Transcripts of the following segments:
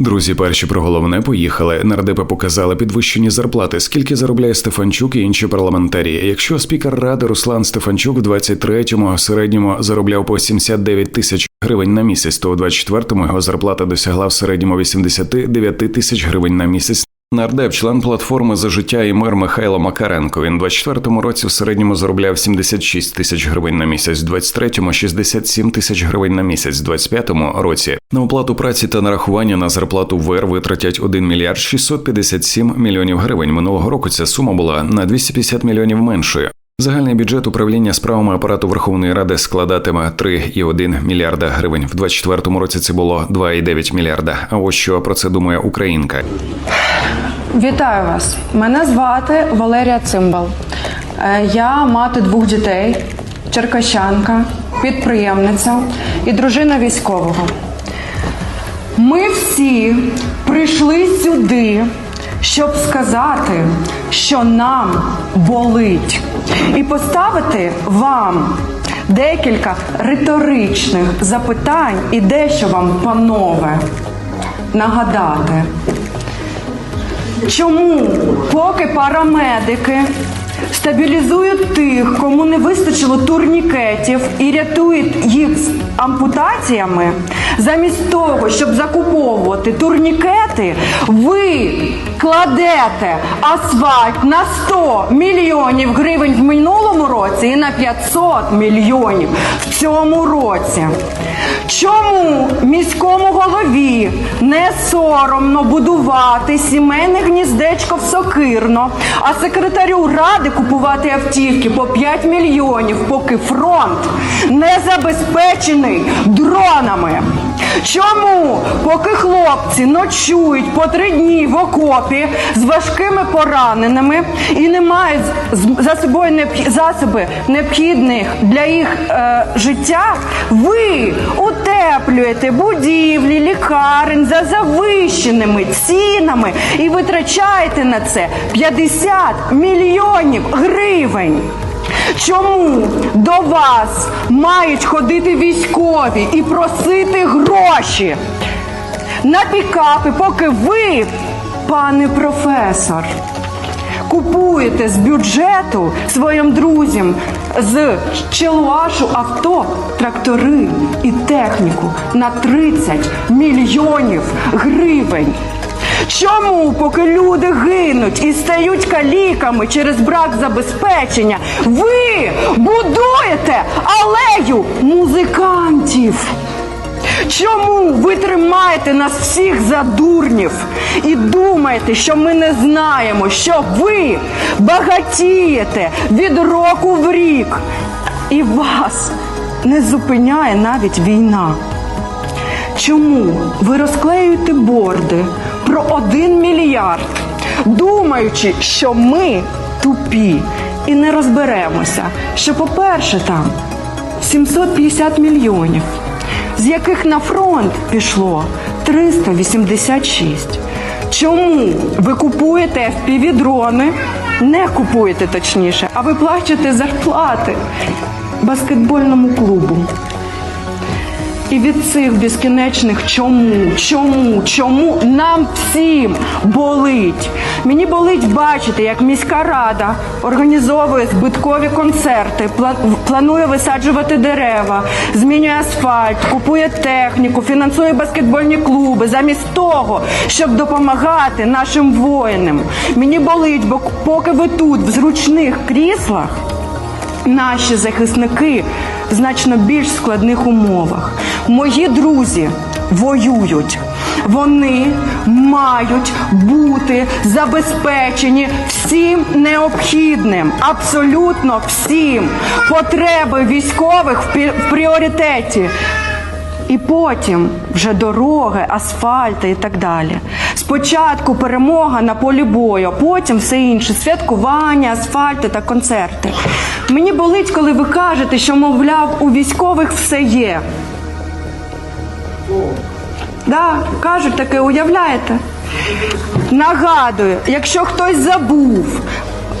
Друзі, перші про головне поїхали. Нардепи показали підвищені зарплати. Скільки заробляє Стефанчук і інші парламентарі? Якщо спікер ради Руслан Стефанчук в 23-му середньому заробляв по 79 тисяч гривень на місяць, то у 24-му його зарплата досягла в середньому 89 тисяч гривень на місяць. Нардеп, член платформи за життя і мир Михайло Макаренко. Він у 24-му році в середньому заробляв 76 тисяч гривень на місяць, в 23-му – 67 тисяч гривень на місяць, в 25-му році на оплату праці та нарахування на зарплату ВР витратять 1 мільярд 657 мільйонів гривень. Минулого року ця сума була на 250 мільйонів меншою. Загальний бюджет управління справами апарату Верховної Ради складатиме 3,1 мільярда гривень. В 24-му році це було 2,9 мільярда. А ось що про це думає Українка. Вітаю вас! Мене звати Валерія Цимбал. Е, Я мати двох дітей, черкащанка, підприємниця і дружина військового. Ми всі прийшли сюди, щоб сказати, що нам болить, і поставити вам декілька риторичних запитань і дещо вам, панове, нагадати. Чому поки парамедики стабілізують тих, кому не вистачило турнікетів і рятують їх з ампутаціями, замість того, щоб закуповувати турнікети, ви кладете асфальт на 100 мільйонів гривень в минулому році і на 500 мільйонів в цьому році. Чому міському голові не соромно будувати сімейне гніздечко в Сокирно, а секретарю ради купувати автівки по 5 мільйонів, поки фронт не забезпечений дронами? Чому, поки хлопці ночують по три дні в окопі з важкими пораненими і не мають за собою необх- засоби необхідних для їх е, життя, ви утеплюєте будівлі, лікарень за завищеними цінами і витрачаєте на це 50 мільйонів гривень? Чому до вас мають ходити військові і просити гроші на пікапи, поки ви, пане професор, купуєте з бюджету своїм друзям з челуашу авто, трактори і техніку на 30 мільйонів гривень? Чому, поки люди гинуть і стають каліками через брак забезпечення, ви будуєте алею музикантів? Чому ви тримаєте нас всіх за дурнів і думаєте, що ми не знаємо, що ви багатієте від року в рік, і вас не зупиняє навіть війна? Чому ви розклеюєте борди про один мільярд, думаючи, що ми тупі і не розберемося, що, по-перше, там 750 мільйонів, з яких на фронт пішло 386. Чому ви купуєте FPV-дрони, не купуєте точніше, а ви плачете зарплати баскетбольному клубу? І від цих безкінечних чому, чому, чому нам всім болить. Мені болить бачити, як міська рада організовує збиткові концерти, пла- планує висаджувати дерева, змінює асфальт, купує техніку, фінансує баскетбольні клуби, замість того, щоб допомагати нашим воїнам. Мені болить, бо поки ви тут в зручних кріслах наші захисники в значно більш складних умовах. Мої друзі воюють. Вони мають бути забезпечені всім необхідним, абсолютно всім. Потреби військових в пріоритеті. І потім вже дороги, асфальти і так далі. Спочатку перемога на полі бою, а потім все інше святкування, асфальти та концерти. Мені болить, коли ви кажете, що, мовляв, у військових все є. Да, кажуть таке, уявляєте? Нагадую, якщо хтось забув,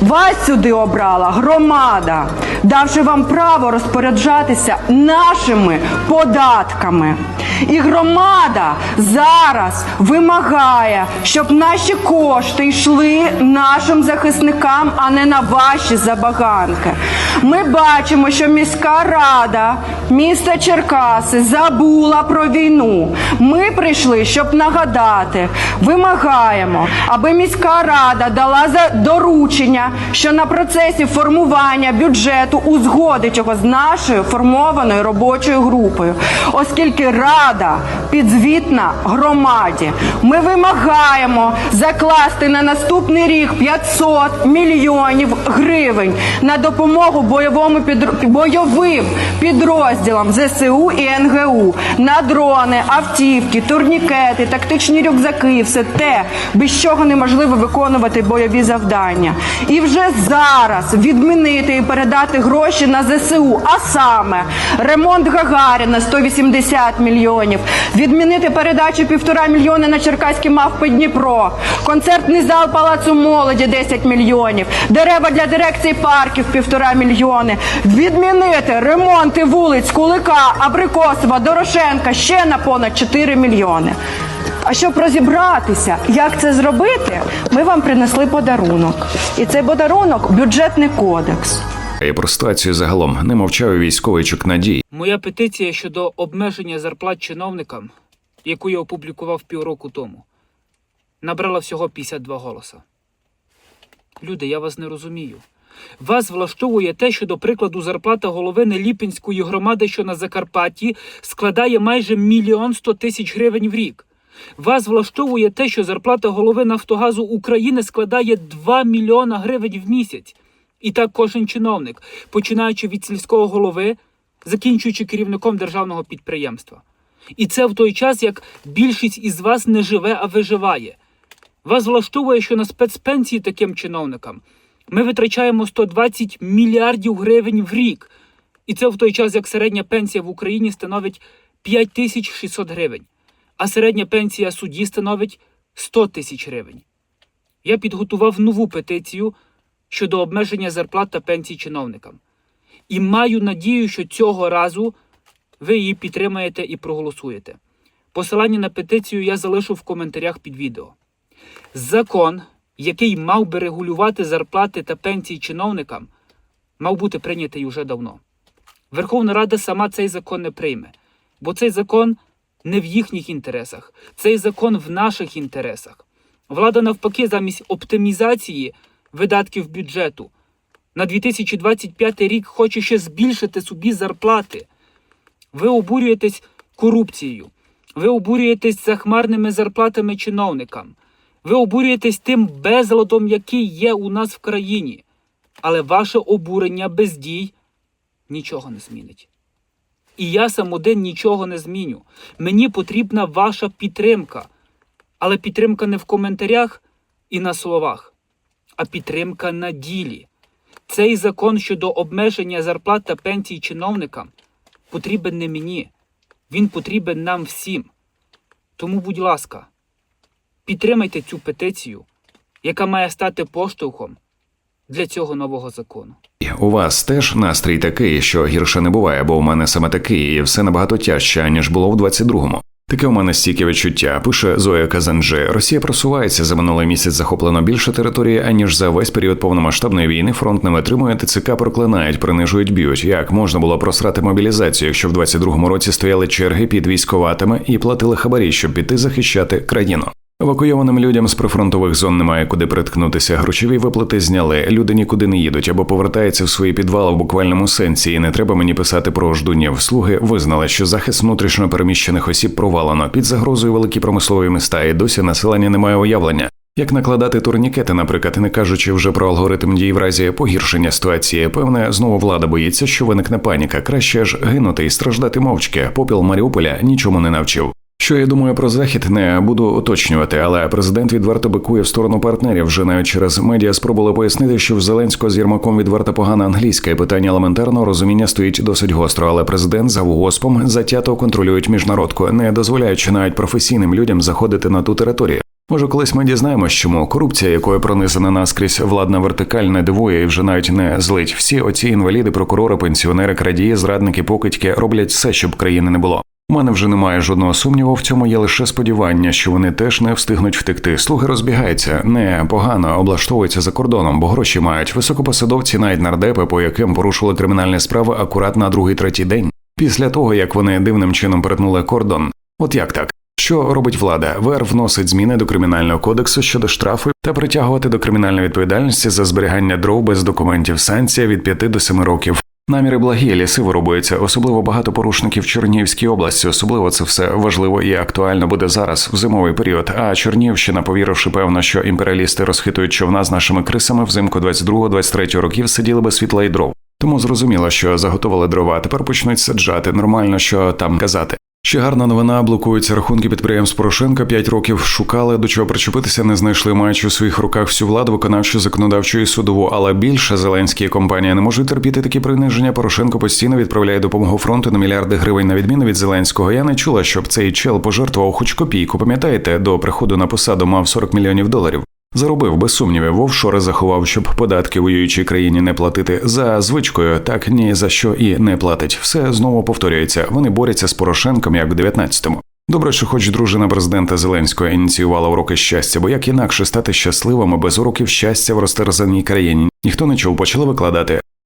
Вас сюди обрала громада, давши вам право розпоряджатися нашими податками. І громада зараз вимагає, щоб наші кошти йшли нашим захисникам, а не на ваші забаганки. Ми бачимо, що міська рада міста Черкаси забула про війну. Ми прийшли, щоб нагадати, вимагаємо, аби міська рада дала доручення, що на процесі формування бюджету узгодить його з нашою формованою робочою групою, оскільки рада підзвітна громаді. Ми вимагаємо закласти на наступний рік 500 мільйонів гривень на допомогу бойовому підр- бойовим підрозділам ЗСУ і НГУ на дрони, автівки, турнікети, тактичні рюкзаки, все те, без чого неможливо виконувати бойові завдання. І вже зараз відмінити і передати гроші на ЗСУ, а саме ремонт Гагаріна 180 мільйонів, відмінити передачу півтора мільйони на Черкаські мавпи Дніпро, концертний зал Палацу молоді 10 мільйонів, дерева для дирекції парків півтора мільйони, відмінити ремонти вулиць Кулика, Абрикосова, Дорошенка ще на понад 4 мільйони. А щоб розібратися, як це зробити, ми вам принесли подарунок. І цей подарунок бюджетний кодекс. І про ситуацію загалом не мовчав чук надій. Моя петиція щодо обмеження зарплат чиновникам, яку я опублікував півроку тому, набрала всього 52 голоса. Люди, я вас не розумію. Вас влаштовує те, що, до прикладу, зарплата голови Неліпінської громади, що на Закарпатті, складає майже мільйон сто тисяч гривень в рік. Вас влаштовує те, що зарплата голови Нафтогазу України складає 2 мільйона гривень в місяць. І так кожен чиновник, починаючи від сільського голови, закінчуючи керівником державного підприємства. І це в той час, як більшість із вас не живе, а виживає. Вас влаштовує, що на спецпенсії таким чиновникам ми витрачаємо 120 мільярдів гривень в рік. І це в той час, як середня пенсія в Україні становить 5600 гривень, а середня пенсія судді становить 100 тисяч гривень. Я підготував нову петицію щодо обмеження зарплат та пенсій чиновникам. І маю надію, що цього разу ви її підтримаєте і проголосуєте. Посилання на петицію я залишу в коментарях під відео. Закон, який мав би регулювати зарплати та пенсії чиновникам, мав бути прийнятий уже давно. Верховна Рада сама цей закон не прийме, бо цей закон не в їхніх інтересах, цей закон в наших інтересах. Влада, навпаки, замість оптимізації видатків бюджету на 2025 рік хоче ще збільшити собі зарплати. Ви обурюєтесь корупцією, ви обурюєтесь захмарними зарплатами чиновникам, ви обурюєтесь тим безладом, який є у нас в країні. Але ваше обурення без дій нічого не змінить. І я сам один нічого не зміню. Мені потрібна ваша підтримка. Але підтримка не в коментарях і на словах, а підтримка на ділі. Цей закон щодо обмеження зарплат та пенсій чиновникам потрібен не мені, він потрібен нам всім. Тому, будь ласка, підтримайте цю петицію, яка має стати поштовхом для цього нового закону. У вас теж настрій такий, що гірше не буває, бо у мене саме такий, і все набагато тяжче, ніж було в 22-му. Таке у мене стільки відчуття, пише Зоя Казанджи. Росія просувається за минулий місяць захоплено більше території, аніж за весь період повномасштабної війни. Фронт не витримує, ТЦК проклинають, принижують, б'ють. Як можна було просрати мобілізацію, якщо в 22-му році стояли черги під військоватами і платили хабарі, щоб піти захищати країну? Евакуйованим людям з прифронтових зон немає куди приткнутися. Грошові виплати зняли. Люди нікуди не їдуть або повертаються в свої підвали в буквальному сенсі. І не треба мені писати про ждунів. Слуги визнали, що захист внутрішньо переміщених осіб провалено під загрозою великі промислові міста, і досі населення не має уявлення. Як накладати турнікети, наприклад, не кажучи вже про алгоритм дій в разі погіршення ситуації, певне, знову влада боїться, що виникне паніка. Краще ж гинути і страждати мовчки. Попіл Маріуполя нічому не навчив. Що я думаю про захід, не буду уточнювати, але президент відверто бикує в сторону партнерів. Вже навіть через медіа спробували пояснити, що в Зеленського з Єрмаком відверто погана англійська, і питання елементарного розуміння стоїть досить гостро. Але президент за ВГОСПом затято контролюють міжнародку, не дозволяючи навіть професійним людям заходити на ту територію. Може, колись ми дізнаємось, чому корупція, якою пронизана наскрізь владна вертикаль, не дивує і вже навіть не злить. Всі оці інваліди, прокурори, пенсіонери, крадії, зрадники, покидьки роблять все, щоб країни не було. У мене вже немає жодного сумніву. В цьому є лише сподівання, що вони теж не встигнуть втекти. Слуги розбігаються, не погано облаштовуються за кордоном, бо гроші мають високопосадовці, навіть нардепи, по яким порушили кримінальні справи акурат на другий третій день. Після того як вони дивним чином перетнули кордон. От як так? Що робить влада? ВР вносить зміни до кримінального кодексу щодо штрафу та притягувати до кримінальної відповідальності за зберігання дров без документів. Санкція від 5 до 7 років. Наміри благі, ліси вирубуються, особливо багато порушників в Чернігівській області. Особливо це все важливо і актуально буде зараз в зимовий період. А Чернігівщина, повіривши певно, що імперіалісти розхитують човна з нашими крисами, взимку 22-23 років сиділи без світла і дров. Тому зрозуміло, що заготовили дрова, а тепер почнуть саджати. Нормально, що там казати. Ще гарна новина, блокуються рахунки підприємств Порошенка. П'ять років шукали до чого причепитися, не знайшли, маючи у своїх руках всю владу, виконавчу, законодавчу і судову. Але більше Зеленські компанії не можуть терпіти такі приниження. Порошенко постійно відправляє допомогу фронту на мільярди гривень. На відміну від Зеленського. Я не чула, щоб цей чел пожертвував хоч копійку. Пам'ятаєте, до приходу на посаду мав 40 мільйонів доларів. Заробив без сумнівів, офшори заховав, щоб податки воюючій країні не платити. За звичкою так ні за що і не платить. Все знову повторюється. Вони борються з Порошенком, як в 19-му. Добре, що хоч дружина президента Зеленського ініціювала уроки щастя, бо як інакше стати щасливими без уроків щастя в розтерзаній країні. Ніхто не чув, почали викладати.